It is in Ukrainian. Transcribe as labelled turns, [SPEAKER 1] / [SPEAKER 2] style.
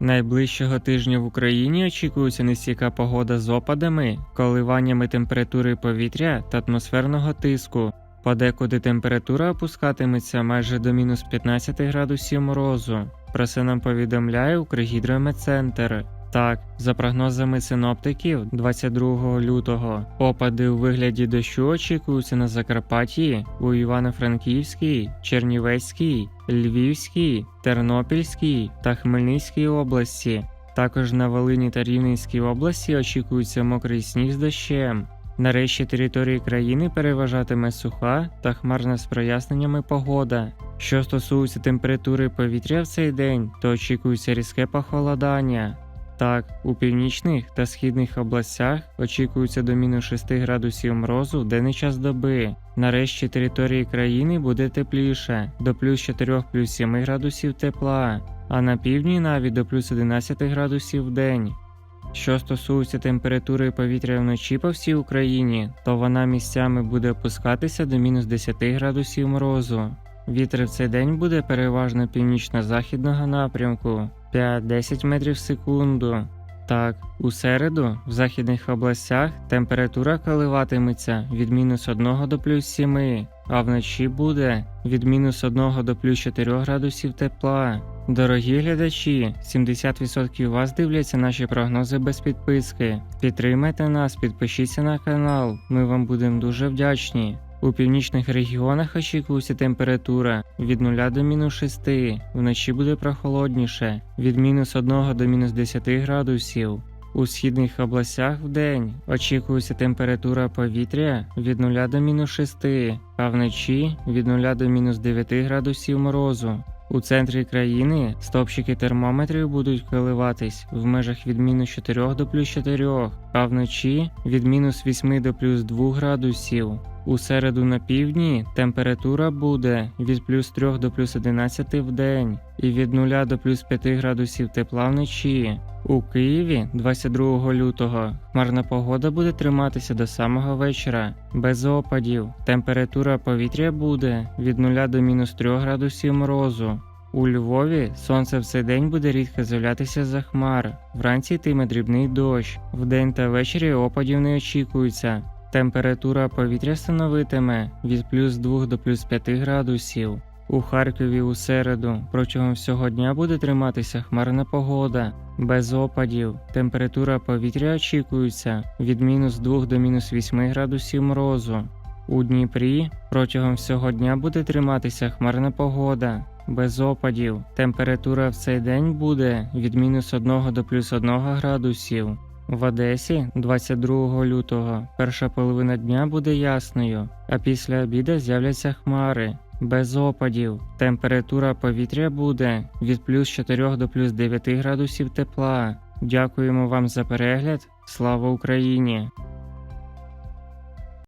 [SPEAKER 1] Найближчого тижня в Україні очікується нестійка погода з опадами, коливаннями температури повітря та атмосферного тиску. Подекуди температура опускатиметься майже до мінус 15 градусів морозу. Про це нам повідомляє Укргідрометцентр. Так, за прогнозами синоптиків, 22 лютого опади у вигляді дощу очікуються на Закарпатті, у Івано-Франківській, Чернівецькій, Львівській, Тернопільській та Хмельницькій області. Також на Волині та Рівненській області очікується мокрий сніг з дощем. Нарешті території країни переважатиме суха та хмарна з проясненнями погода. Що стосується температури повітря в цей день, то очікується різке похолодання. Так, у північних та східних областях очікується до мінус 6 градусів морозу в денний час доби. Нарешті території країни буде тепліше до плюс 4 плюс 7 градусів тепла, а на півдні навіть до плюс 11 градусів в день. Що стосується температури повітря вночі по всій Україні, то вона місцями буде опускатися до мінус 10 градусів морозу. Вітер в цей день буде переважно північно-західного напрямку 5-10 метрів в секунду. Так, у середу в західних областях температура коливатиметься від мінус 1 до плюс 7, а вночі буде від мінус 1 до плюс 4 градусів тепла. Дорогі глядачі, 70% вас дивляться наші прогнози без підписки. Підтримайте нас, підпишіться на канал, ми вам будемо дуже вдячні. У північних регіонах очікується температура від 0 до мінус 6, вночі буде прохолодніше від мінус 1 до мінус 10 градусів. У східних областях в день очікується температура повітря від 0 до мінус 6, а вночі від 0 до мінус 9 градусів морозу. У центрі країни стопчики термометрів будуть коливатись в межах від мінус 4 до плюс 4, а вночі від мінус 8 до плюс 2 градусів. У середу на півдні температура буде від плюс 3 до плюс 11 в день і від 0 до плюс 5 градусів тепла вночі. У Києві 22 лютого хмарна погода буде триматися до самого вечора, без опадів. Температура повітря буде від 0 до мінус 3 градусів морозу. У Львові сонце в цей день буде рідко з'являтися за хмар. Вранці йтиме дрібний дощ. Вдень та ввечері опадів не очікується. Температура повітря становитиме від плюс 2 до плюс 5 градусів. У Харкові у середу протягом всього дня буде триматися хмарна погода, без опадів. Температура повітря очікується від мінус 2 до мінус 8 градусів морозу. У Дніпрі протягом всього дня буде триматися хмарна погода, без опадів. Температура в цей день буде від мінус 1 до плюс 1 градусів. В Одесі 22 лютого перша половина дня буде ясною, а після обіда з'являться хмари. Без опадів. Температура повітря буде від плюс 4 до плюс 9 градусів тепла. Дякуємо вам за перегляд. Слава Україні!